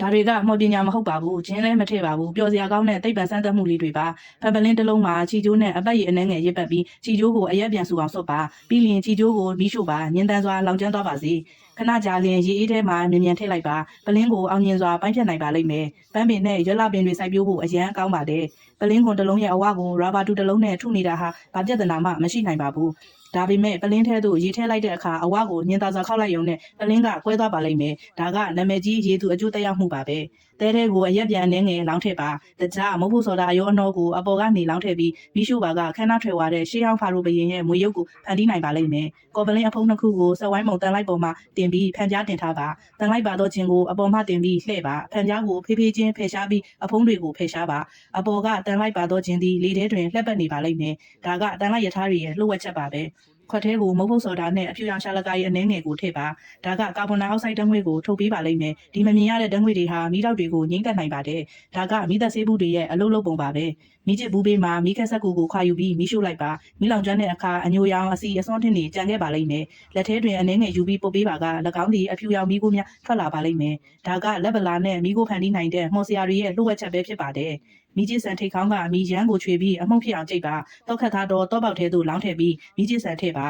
ဒါတွေကမော်ပညာမဟုတ်ပါဘူးဂျင်းလည်းမထည့်ပါဘူးပျော်စရာကောင်းတဲ့သိပ္ပံစမ်းသပ်မှုလေးတွေပါဖန်ပလင်းတစ်လုံးမှာချီကျိုးနဲ့အပတ်ရည်အနှဲငယ်ရစ်ပတ်ပြီးချီကျိုးကိုအရက်ပြန်ဆူအောင်ဆွတ်ပါပြီးလျင်ချီကျိုးကိုမီးရှို့ပါညင်တန်းစွာလောင်ကျွမ်းသွားပါစေခဏကြာလျင်ရေအေးထဲမှာမြင်မြန်ထည့်လိုက်ပါပလင်းကိုအောင်မြင်စွာပိုင်းဖြတ်နိုင်ပါလိမ့်မယ်ပန်းပင်နဲ့ရွက်လာပင်တွေစိုက်ပျိုးဖို့အရန်ကောင်းပါတယ်ပလင်းကွန်တစ်လုံးရဲ့အဝကိုရာဘာတူတစ်လုံးနဲ့ထုနေတာဟာဘာပြဿနာမှမရှိနိုင်ပါဘူး ဒါပေမဲ့ပလင်းထဲသို့ရေထည့်လိုက်တဲ့အခါအဝကိုညင်သာစွာခောက်လိုက်ရုံနဲ့ပလင်းကကွဲသွားပါလိမ့်မယ်ဒါကနာမည်ကြီးရေသူအကျိုးသက်ရောက်မှုပါပဲတဲတဲကိုအရက်ပြန်အနေငယ်လောင်းထည့်ပါတကြားမဟုတ်ဘူးဆိုတာအယောအနောကိုအပေါ်ကနေလောင်းထည့်ပြီးမိရှုပါကခန်းနာထွယ်ဝါတဲ့ရှေးဟောင်းဖာရိုဘရင်ရဲ့မွေရုပ်ကိုဖန်တီးနိုင်ပါလိမ့်မယ်ကော်ပလင်းအဖုံးနှစ်ခုကိုစက်ဝိုင်းမုံတန်လိုက်ပေါ်မှာတင်ပြီးဖန်ကြားတင်ထားပါတန်လိုက်ပါတော့ခြင်းကိုအပေါ်မှတင်ပြီးလှည့်ပါဖန်ကြားကိုဖေးဖေးချင်းဖယ်ရှားပြီးအဖုံးတွေကိုဖယ်ရှားပါအပေါ်ကတန်လိုက်ပါတော့ခြင်းသည်လေထဲတွင်လှက်ပတ်နေပါလိမ့်မယ်ဒါကတန်လိုက်ရထားတွေရဲ့လှုပ်ဝက်ချက်ပါပဲ ခွက်သေးကိုမုတ်ဖုတ်စော်တာနဲ့အဖြူရောင်ရှာလကာရဲ့အနှဲငယ်ကိုထည့်ပါဒါကကာဗွန်ဒိုင်အောက်ဆိုက်ဓာတ်ငွေ့ကိုထုတ်ပေးပါလိမ့်မယ်ဒီမမြင်ရတဲ့ဓာတ်ငွေ့တွေဟာမီးတောက်တွေကိုငြိမ့်သက်နိုင်ပါတယ်ဒါကမီးသက်ဆေးဘူးတွေရဲ့အလုပ်လုပ်ပုံပါပဲမီးချစ်ဘူးဘေးမှာမီးခက်ဆက်ကူကိုခွာယူပြီးမီးရှို့လိုက်ပါမီးလောင်ကျွမ်းတဲ့အခါအညိုရောင်အစီအစွန်းထင်းတွေကြံခဲ့ပါလိမ့်မယ်လက်ထဲတွင်အနှဲငယ်ယူပြီးပုတ်ပေးပါက၎င်းဒီအဖြူရောင်မီးကိုများထွက်လာပါလိမ့်မယ်ဒါကလက်ဗလာနဲ့မီးကိုဖန်တီးနိုင်တဲ့မှော်စရာတွေရဲ့လှုပ်ဝက်ချက်ပဲဖြစ်ပါတယ် မီးကျစ်ဆန်ထိတ်ခေါင်းကမီးရမ်းကိုချွေပြီးအမှုန့်ဖြစ်အောင်ကြိတ်ပါတောက်ခတ်ထားတော့တောပေါက်ထဲသို့လောင်းထည့်ပြီးမီးကျစ်ဆန်ထည့်ပါ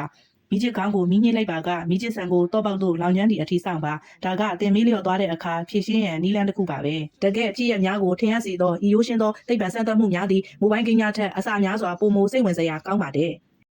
မီးကျစ်ကောင်းကိုမီးညှိလိုက်ပါကမီးကျစ်ဆန်ကိုတောပေါက်သို့လောင်ကျွမ်းသည့်အထီဆောင်ပါဒါကတင်မီးလျော့သွားတဲ့အခါဖြည့်ရှင်းရန်နီးလန်းတစ်ခုပါပဲတကယ်အဖြစ်ရများကိုထင်ရစေသောဤရိုးရှင်းသောသိပ္ပံစမ်းသပ်မှုများသည်မိုဘိုင်းကိန်းများထက်အစများစွာပုံမစိတ်ဝင်စရာကောင်းပါတယ်